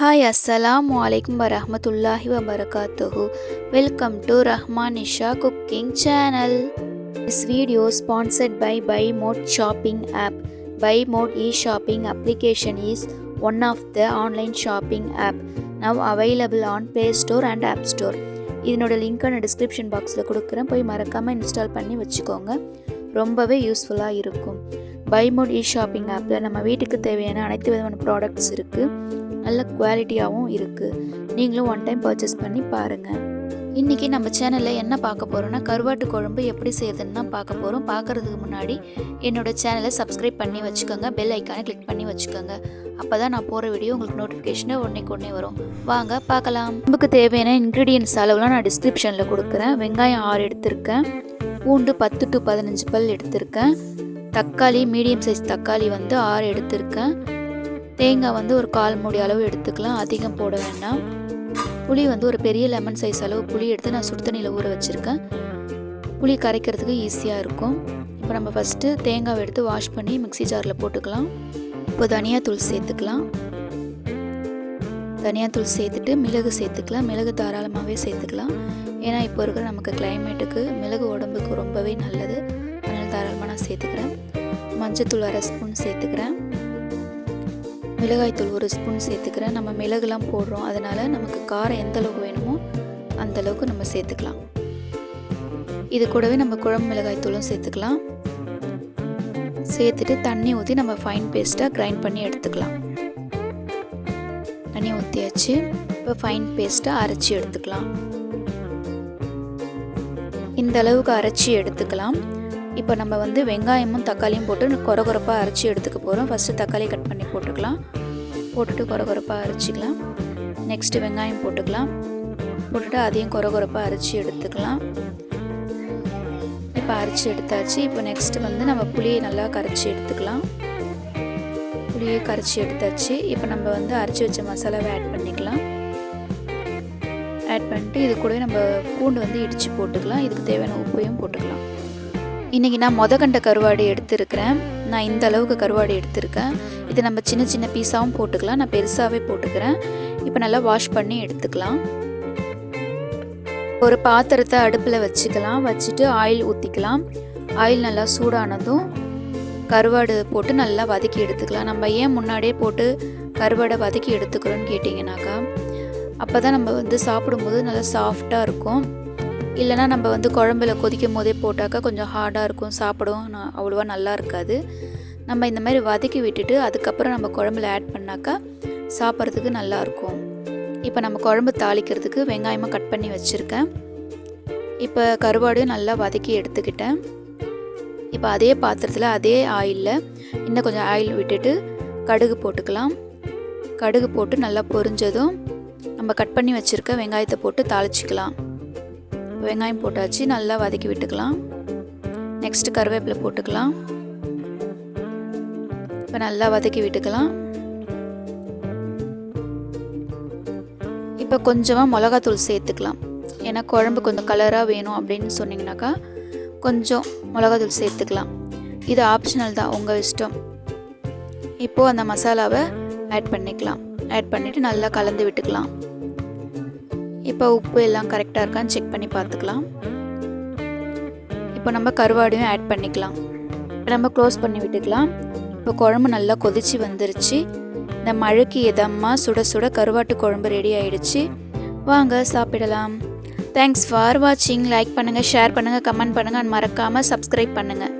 Hi அஸ்ஸலாமு வலைக்கம் வரமத்துல்லாஹி வபரகாத்துஹு welcome to Rahman Nisha cooking channel this video sponsored by by mod shopping app by mod e shopping application is one of the online shopping app now available on play store and app store இதனோட லிங்க்கை நான் description பாக்ஸில் கொடுக்குறேன். போய் மறக்காமல் install பண்ணி வச்சுக்கோங்க. ரொம்பவே யூஸ்ஃபுல்லாக இருக்கும். பை மோட் இ ஷாப்பிங் ஆப்பில் நம்ம வீட்டுக்கு தேவையான அனைத்து விதமான ப்ராடக்ட்ஸ் இருக்குது நல்ல குவாலிட்டியாகவும் இருக்குது நீங்களும் ஒன் டைம் பர்ச்சேஸ் பண்ணி பாருங்கள் இன்றைக்கி நம்ம சேனலில் என்ன பார்க்க போகிறோன்னா கருவாட்டு குழம்பு எப்படி செய்யுதுன்னு தான் பார்க்க போகிறோம் பார்க்குறதுக்கு முன்னாடி என்னோடய சேனலை சப்ஸ்கிரைப் பண்ணி வச்சுக்கோங்க. பெல் ஐக்கானை கிளிக் பண்ணி வச்சுக்கோங்க. அப்போ தான் நான் போகிற வீடியோ உங்களுக்கு நோட்டிஃபிகேஷனை உடனேக்கு உடனே வரும். வாங்க பார்க்கலாம். நமக்கு தேவையான இன்க்ரீடியன்ஸ் அளவுலாம் நான் டிஸ்கிரிப்ஷனில் கொடுக்குறேன். வெங்காயம் ஆறு எடுத்திருக்கேன். பூண்டு பத்து டு பதினஞ்சு பல் எடுத்திருக்கேன். தக்காளி மீடியம் சைஸ் தக்காளி வந்து ஆறு எடுத்திருக்கேன். தேங்காய் வந்து ஒரு கால் மூடி அளவு எடுத்துக்கலாம். அதிகம் போட வேண்டாம். புளி வந்து ஒரு பெரிய லெமன் சைஸ் அளவு புளி எடுத்து நான் சுடு தண்ணியில் ஊற வச்சுருக்கேன். புளி கரைக்கிறதுக்கு ஈஸியாக இருக்கும். இப்போ நம்ம ஃபஸ்ட்டு தேங்காவை எடுத்து வாஷ் பண்ணி மிக்ஸி ஜாரில் போட்டுக்கலாம். இப்போ தனியாத்தூள் சேர்த்துக்கலாம். தனியாத்தூள் சேர்த்துட்டு மிளகு சேர்த்துக்கலாம். மிளகு தாராளமாகவே சேர்த்துக்கலாம். ஏன்னா இப்போ இருக்கிற நமக்கு கிளைமேட்டுக்கு மிளகு உடம்புக்கு ரொம்பவே நல்லது. அதனால் தாராளமாக நான் சேர்த்துக்கிறேன். மஞ்சத்தூள் அரை ஸ்பூன் சேர்த்துக்கிறேன். மிளகாய்த்தூள் ஒரு ஸ்பூன் சேர்த்துக்கிறேன். நம்ம மிளகுலாம் போடுறோம். அதனால் நமக்கு காரம் எந்த அளவுக்கு வேணுமோ அந்த அளவுக்கு நம்ம சேர்த்துக்கலாம். இது கூடவே நம்ம குழம்பு மிளகாய்த்தூளும் சேர்த்துக்கலாம். சேர்த்துட்டு தண்ணி ஊற்றி நம்ம ஃபைன் பேஸ்ட்டாக கிரைண்ட் பண்ணி எடுத்துக்கலாம். தண்ணி ஊற்றியாச்சு இப்போ ஃபைன் பேஸ்ட்டாக அரைச்சி எடுத்துக்கலாம். இந்த அளவுக்கு அரைச்சி எடுத்துக்கலாம். இப்போ நம்ம வந்து வெங்காயமும் தக்காளியும் போட்டு கொர கொரப்பாக அரைச்சி எடுத்துக்க போகிறோம் ஃபஸ்ட்டு தக்காளி கட் பண்ணி போட்டுக்கலாம். போட்டுட்டு கொர கொரப்பாக அரைச்சிக்கலாம். நெக்ஸ்ட்டு வெங்காயம் போட்டுக்கலாம். போட்டுட்டு அதையும் கொர கொரப்பாக அரைச்சி எடுத்துக்கலாம். இப்போ அரைச்சி எடுத்தாச்சு. இப்போ நெக்ஸ்ட்டு வந்து நம்ம புளியை நல்லா கரைச்சி எடுத்துக்கலாம். புளியை கரைச்சி எடுத்தாச்சு. இப்போ நம்ம வந்து அரைச்சி வச்ச மசாலாவை ஆட் பண்ணிக்கலாம். ஆட் பண்ணிட்டு இது கூடவே நம்ம பூண்டு வந்து இடித்து போட்டுக்கலாம். இதுக்கு தேவையான உப்பையும் போட்டுக்கலாம். இன்றைக்கி நான் மொத கண்ட கருவாடு எடுத்திருக்கிறேன். நான் இந்த அளவுக்கு கருவாடு எடுத்திருக்கேன். இது நம்ம சின்ன சின்ன பீஸாகவும் போட்டுக்கலாம். நான் பெருசாகவே போட்டுக்கிறேன். இப்போ நல்லா வாஷ் பண்ணி எடுத்துக்கலாம். ஒரு பாத்திரத்தை அடுப்பில் வச்சுக்கலாம். வச்சுட்டு ஆயில் ஊற்றிக்கலாம் ஆயில் நல்லா சூடானதும் கருவாடு போட்டு நல்லா வதக்கி எடுத்துக்கலாம். நம்ம ஏன் முன்னாடியே போட்டு கருவாடை வதக்கி எடுத்துக்கிறோன்னு கேட்டிங்கனாக்கா அப்போ தான் நம்ம வந்து சாப்பிடும்போது நல்லா சாஃப்டாக இருக்கும். இல்லைனா நம்ம வந்து குழம்புல கொதிக்கும் போதே போட்டாக்கா கொஞ்சம் ஹார்டாக இருக்கும் சாப்பிடவும் அவ்வளோவா நல்லா இருக்காது. நம்ம இந்த மாதிரி வதக்கி விட்டுட்டு அதுக்கப்புறம் நம்ம குழம்புல ஆட் பண்ணாக்கா சாப்பிட்றதுக்கு நல்லாயிருக்கும் இப்போ நம்ம குழம்பு தாளிக்கிறதுக்கு வெங்காயமாக கட் பண்ணி வச்சுருக்கேன். இப்போ கருவாடையும் நல்லா வதக்கி எடுத்துக்கிட்டேன். இப்போ அதே பாத்திரத்தில் அதே ஆயிலில் இன்னும் கொஞ்சம் ஆயில் விட்டுட்டு கடுகு போட்டுக்கலாம். கடுகு போட்டு நல்லா பொரிஞ்சதும் நம்ம கட் பண்ணி வச்சுருக்க வெங்காயத்தை போட்டு தாளிச்சிக்கலாம். வெங்காயம் போட்டாச்சு நல்லா வதக்கி விட்டுக்கலாம். நெக்ஸ்ட்டு கருவேப்பிலை போட்டுக்கலாம். இப்போ நல்லா வதக்கி விட்டுக்கலாம். இப்போ கொஞ்சமாக மிளகாத்தூள் சேர்த்துக்கலாம். ஏன்னா குழம்பு கொஞ்சம் கலராக வேணும் அப்படின்னு சொன்னிங்கனாக்கா கொஞ்சம் மிளகாத்தூள் சேர்த்துக்கலாம். இது ஆப்ஷனல் தான் உங்கள் இஷ்டம். இப்போது அந்த மசாலாவை ஆட் பண்ணிக்கலாம். ஆட் பண்ணிவிட்டு நல்லா கலந்து விட்டுக்கலாம். இப்போ உப்பு எல்லாம் கரெக்டாக இருக்கான்னு செக் பண்ணி பார்த்துக்கலாம். இப்போ நம்ம கருவாடையும் ஆட் பண்ணிக்கலாம். நம்ம க்ளோஸ் பண்ணி விட்டுக்கலாம். இப்போ குழம்பு நல்லா கொதிச்சு வந்துருச்சு. இந்த மழைக்கு இதமாக சுட சுட கருவாட்டு குழம்பு ரெடி ஆயிடுச்சு. வாங்க சாப்பிடலாம். தேங்க்ஸ் ஃபார் வாட்சிங் லைக் பண்ணுங்கள் ஷேர் பண்ணுங்கள் கமெண்ட் பண்ணுங்கள் மறக்காமல் சப்ஸ்கிரைப் பண்ணுங்கள்